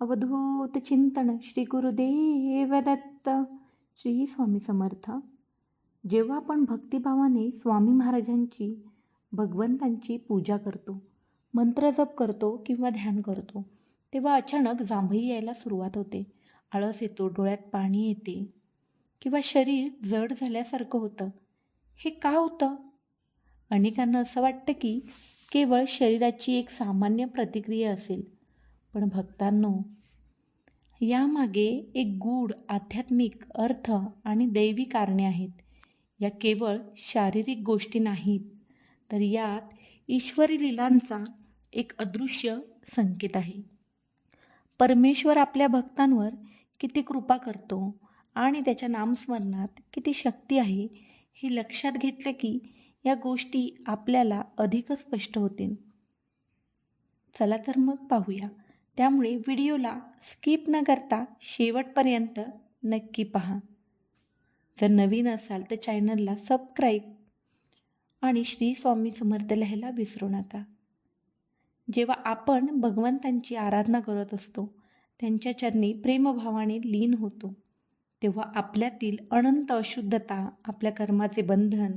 अवधूत चिंतन श्री गुरुदेव दत्त श्री स्वामी समर्थ जेव्हा आपण भक्तिभावाने स्वामी महाराजांची भगवंतांची पूजा करतो मंत्र जप करतो किंवा ध्यान करतो तेव्हा अचानक जांभई यायला सुरुवात होते. आळस येतो डोळ्यात पाणी येते किंवा शरीर जड झाल्यासारखं होतं. हे का होतं? अनेकांना असं वाटतं की केवळ शरीराची एक सामान्य प्रतिक्रिया असेल. पण भक्तांनो यामागे एक गूढ आध्यात्मिक अर्थ आणि दैवी कारणे आहेत. या केवळ शारीरिक गोष्टी नाहीत तर यात ईश्वरी लिलांचा एक अदृश्य संकेत आहे. परमेश्वर आपल्या भक्तांवर किती कृपा करतो आणि त्याच्या नामस्मरणात किती शक्ती आहे हे लक्षात घेतले की या गोष्टी आपल्याला अधिकच स्पष्ट होतील. चला तर मग पाहूया. त्यामुळे व्हिडिओला स्किप न करता शेवटपर्यंत नक्की पहा. जर नवीन असाल तर चॅनलला सबस्क्राईब आणि श्री स्वामी समर्थ लिहायला विसरू नका. जेव्हा आपण भगवंतांची आराधना करत असतो त्यांच्या चरणी प्रेमभावाने लीन होतो तेव्हा आपल्यातील अनंत अशुद्धता आपल्या कर्माचे बंधन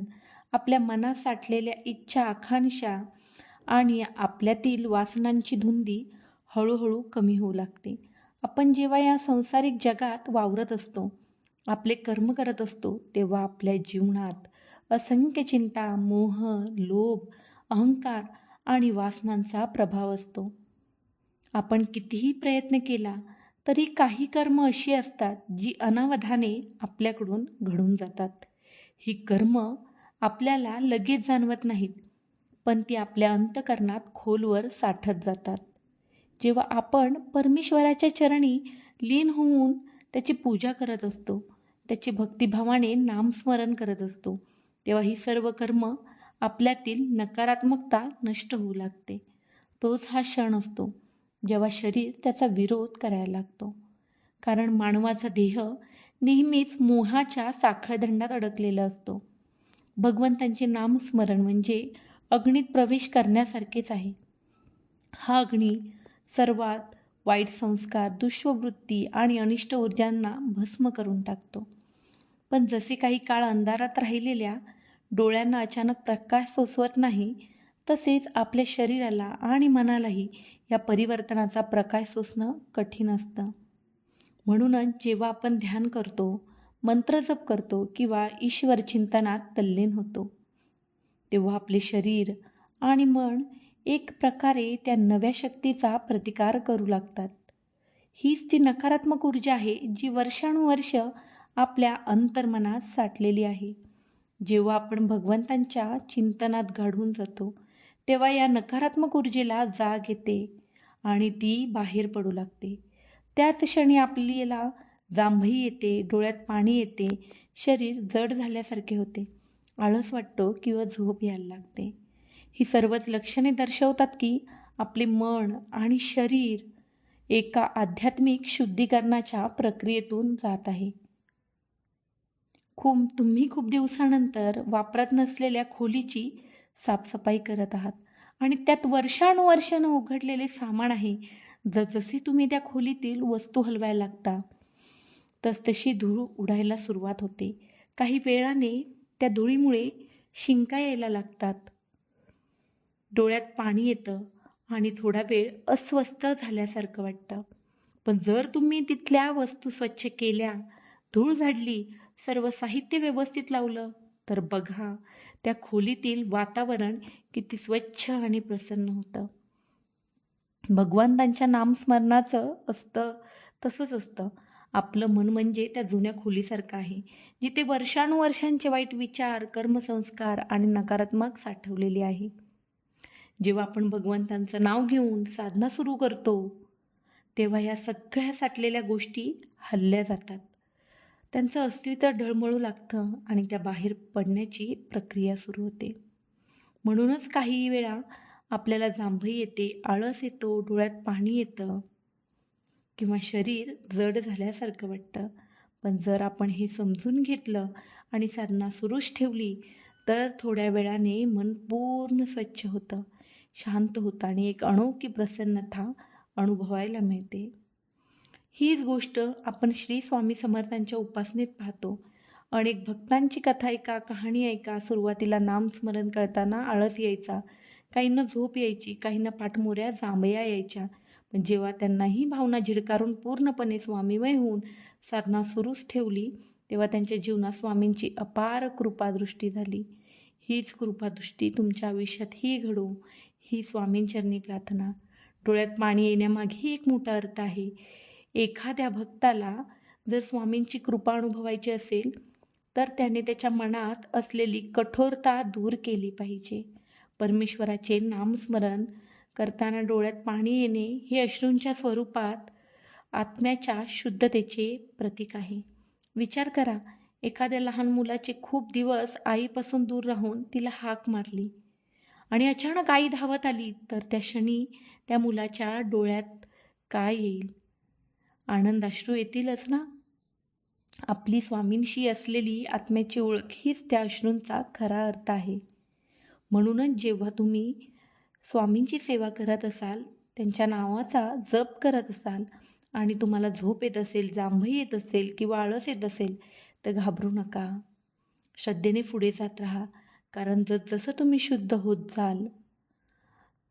आपल्या मनात साठलेल्या इच्छा आकांक्षा आणि आपल्यातील वासनांची धुंदी हळूहळू कमी होऊ लागते. आपण जेव्हा या संसारिक जगात वावरत असतो आपले कर्म करत असतो तेव्हा आपल्या जीवनात असंख्य चिंता मोह लोभ अहंकार आणि वासनांचा प्रभाव असतो. आपण कितीही प्रयत्न केला तरी काही कर्म अशी असतात जी अनावधाने आपल्याकडून घडून जातात. ही कर्म आपल्याला लगेच जाणवत नाहीत पण ती आपल्या अंतकरणात खोलवर साठत जातात. जेव्हा आपण परमेश्वराच्या चरणी लीन होऊन त्याची पूजा करत असतो त्याची भक्तिभावाने नामस्मरण करत असतो तेव्हा ही सर्व कर्म आपल्यातील नकारात्मकता नष्ट होऊ लागते. तोच हा क्षण असतो जेव्हा शरीर त्याचा विरोध करायला लागतो. कारण मानवाचा देह नेहमीच मोहाच्या साखळदंडात अडकलेला असतो. भगवंतांचे नामस्मरण म्हणजे अग्नीत प्रवेश करण्यासारखेच आहे. हा अग्नी सर्वात वाईट संस्कार दुष्ववृत्ती आणि अनिष्ट ऊर्जांना भस्म करून टाकतो. पण जसे काही काळ अंधारात राहिलेल्या डोळ्यांना अचानक प्रकाश सोसवत नाही तसेच आपल्या शरीराला आणि मनालाही या परिवर्तनाचा प्रकाश सोसणं कठीण असतं. म्हणूनच जेव्हा आपण ध्यान करतो मंत्रजप करतो किंवा ईश्वर चिंतनात तल्लीन होतो तेव्हा आपले शरीर आणि मन एक प्रकारे त्या नव्या शक्तीचा प्रतिकार करू लागतात. हीच ती नकारात्मक ऊर्जा आहे जी वर्षानुवर्ष आपल्या अंतर्मनात साठलेली आहे. जेव्हा आपण भगवंतांच्या चिंतनात घडून जातो तेव्हा या नकारात्मक ऊर्जेला जाग येते आणि ती बाहेर पडू लागते. त्याच क्षणी आपल्याला जांभई येते डोळ्यात पाणी येते शरीर जड झाल्यासारखे होते. आळस वाटतो किंवा झोप यायला लागते. ही सर्वच लक्षणे दर्शवतात की आपले मन आणि शरीर एका आध्यात्मिक शुद्धीकरणाच्या प्रक्रियेतून जात आहे. खूप तुम्ही खूप दिवसानंतर वापरत नसलेल्या खोलीची साफसफाई करत आहात आणि त्यात वर्षानुवर्षानं उघडलेले सामान आहे. जसजशी तुम्ही त्या खोलीतील वस्तू हलवायला लागता तसतशी धूळ उडायला सुरुवात होते. काही वेळाने त्या धुळीमुळे शिंका यायला लागतात. डोळ्यात पाणी येतं आणि थोडा वेळ अस्वस्थ झाल्यासारखं वाटतं. पण जर तुम्ही तिथल्या वस्तू स्वच्छ केल्या धूळ झाडली सर्व साहित्य व्यवस्थित लावलं तर बघा त्या खोलीतील वातावरण किती स्वच्छ आणि प्रसन्न होतं. भगवंतांच्या नामस्मरणाचं असतं तसंच असतं. आपलं मन म्हणजे त्या जुन्या खोलीसारखं आहे जिथे वर्षानुवर्षांचे वाईट विचार कर्मसंस्कार आणि नकारात्मक साठवलेले आहे. जेव्हा आपण भगवंतांचं नाव घेऊन साधना सुरू करतो तेव्हा या सगळ्या साठलेल्या गोष्टी हल्ल्या जातात. त्यांचं अस्तित्व ढळमळू लागतं आणि त्या बाहेर पडण्याची प्रक्रिया सुरू होते. म्हणूनच काही वेळा आपल्याला जांभई येते आळस येतो डोळ्यात पाणी येतं किंवा शरीर जड झाल्यासारखं वाटतं. पण जर आपण हे समजून घेतलं आणि साधना सुरूच ठेवली तर थोड्या वेळाने मन पूर्ण स्वच्छ होतं. शांत होतं आणि एक अनोखी प्रसन्नता अनुभवायला मिळते. हीच गोष्ट आपण श्री स्वामी समर्थांच्या उपासनेत पाहतो. अनेक भक्तांची कथा ऐका कहाणी ऐका सुरुवातीला नामस्मरण करताना आळस यायचा काहींना झोप यायची काहींना पाठमोऱ्या जांभया यायच्या. पण जेव्हा त्यांना ही भावना झिडकारून पूर्णपणे स्वामीमय होऊन साधना सुरूच ठेवली तेव्हा त्यांच्या जीवनात स्वामींची अपार कृपादृष्टी झाली. हीच कृपादृष्टी तुमच्या आयुष्यातही घडो. ही स्वामींचरणी प्रार्थना. डोळ्यात पाणी येण्यामागेही एक मोठा अर्थ आहे. एखाद्या भक्ताला जर स्वामींची कृपा अनुभवायची असेल तर त्याने त्याच्या मनात असलेली कठोरता दूर केली पाहिजे. परमेश्वराचे नामस्मरण करताना डोळ्यात पाणी येणे हे अश्रूंच्या स्वरूपात आत्म्याच्या शुद्धतेचे प्रतीक आहे. विचार करा एखाद्या लहान मुलाचे खूप दिवस आईपासून दूर राहून तिला हाक मारली. आणि अचानक आई धावत आली तर त्या क्षणी त्या मुलाच्या डोळ्यात काय येईल? आनंदाश्रू येतीलच ना? आपली स्वामींशी असलेली आत्म्याची ओळख हीच त्या अश्रूंचा खरा अर्थ आहे. म्हणूनच जेव्हा तुम्ही स्वामींची सेवा करत असाल त्यांच्या नावाचा जप करत असाल आणि तुम्हाला झोप येत असेल जांभई येत असेल किंवा आळस येत असेल तर घाबरू नका. श्रद्धेने पुढे जात राहा. कारण जसं तुम्ही शुद्ध होत जाल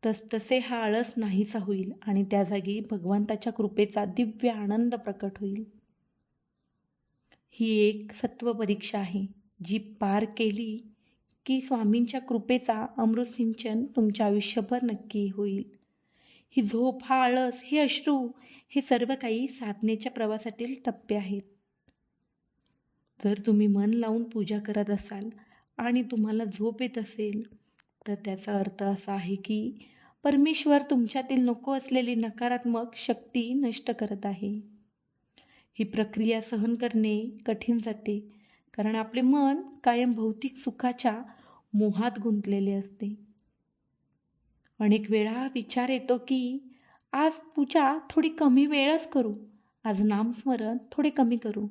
तस तसे हा आळस नाहीसा होईल आणि त्या जागी भगवंताच्या कृपेचा दिव्य आनंद प्रकट होईल. ही एक सत्व परीक्षा आहे जी पार केली की स्वामींच्या कृपेचा अमृतसिंचन तुमच्या आयुष्यभर नक्की होईल. ही झोप हा आळस हे अश्रू हे सर्व काही साधनेच्या प्रवासातील टप्पे आहेत. जर तुम्ही मन लावून पूजा करत असाल आणि तुम्हाला झोप येत असेल तर त्याचा अर्थ असा आहे की परमेश्वर तुमच्यातील नको असलेली नकारात्मक शक्ती नष्ट करत आहे. ही प्रक्रिया सहन करणे कठीण जाते कारण आपले मन कायम भौतिक सुखाच्या मोहात गुंतलेले असते. अनेक वेळा विचार येतो की आज पूजा थोडी कमी वेळच करू आज नामस्मरण थोडे कमी करू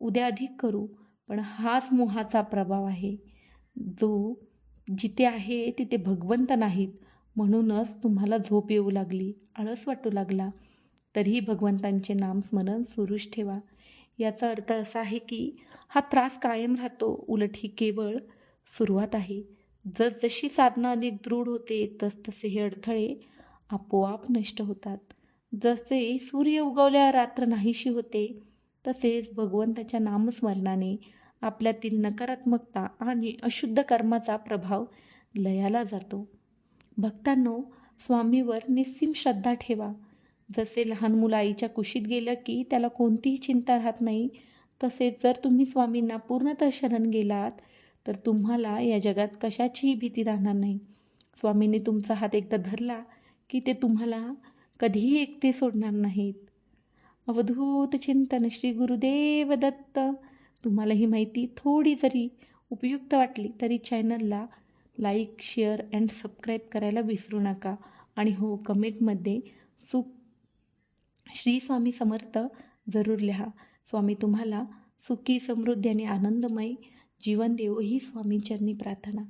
उद्या अधिक करू पण हाच मोहाचा प्रभाव आहे. जो जिथे आहे तिथे भगवंत नाहीत. म्हणूनच तुम्हाला झोप येऊ लागली आळस वाटू लागला. तरीही भगवंतांचे नामस्मरण सुरूच ठेवा. याचा अर्थ असा आहे की हा त्रास कायम राहतो उलट ही केवळ सुरुवात आहे. जसजशी साधना अधिक दृढ होते तसतसे हे अडथळे आपोआप नष्ट होतात. जसे सूर्य उगवल्या रात्र नाहीशी होते तसेच भगवंताच्या नामस्मरणाने आपल्यातील नकारात्मकता आणि अशुद्ध कर्माचा प्रभाव लयाला जातो. भक्तांनो स्वामीवर निस्सीम श्रद्धा ठेवा. जसे लहान मुलं आईच्या कुशीत गेलं की त्याला कोणतीही चिंता राहत नाही तसेच जर तुम्ही स्वामींना पूर्णतः शरण गेलात तर तुम्हाला या जगात कशाचीही भीती राहणार नाही. स्वामींनी तुमचा हात एकदा धरला की ते तुम्हाला कधीही एकटे सोडणार नाहीत. अवधूत चिंतन श्री गुरुदेव दत्त. तुम्हाला ही माहिती थोडी जरी उपयुक्त वाटली तरी चॅनलला लाईक शेअर अँड सबस्क्राईब करायला विसरू नका. आणि हो कमेंटमध्ये सुख श्री स्वामी समर्थ जरूर लिहा. स्वामी तुम्हाला सुखी समृद्धी आणि आनंदमय जीवन देव ही स्वामींचरणी प्रार्थना.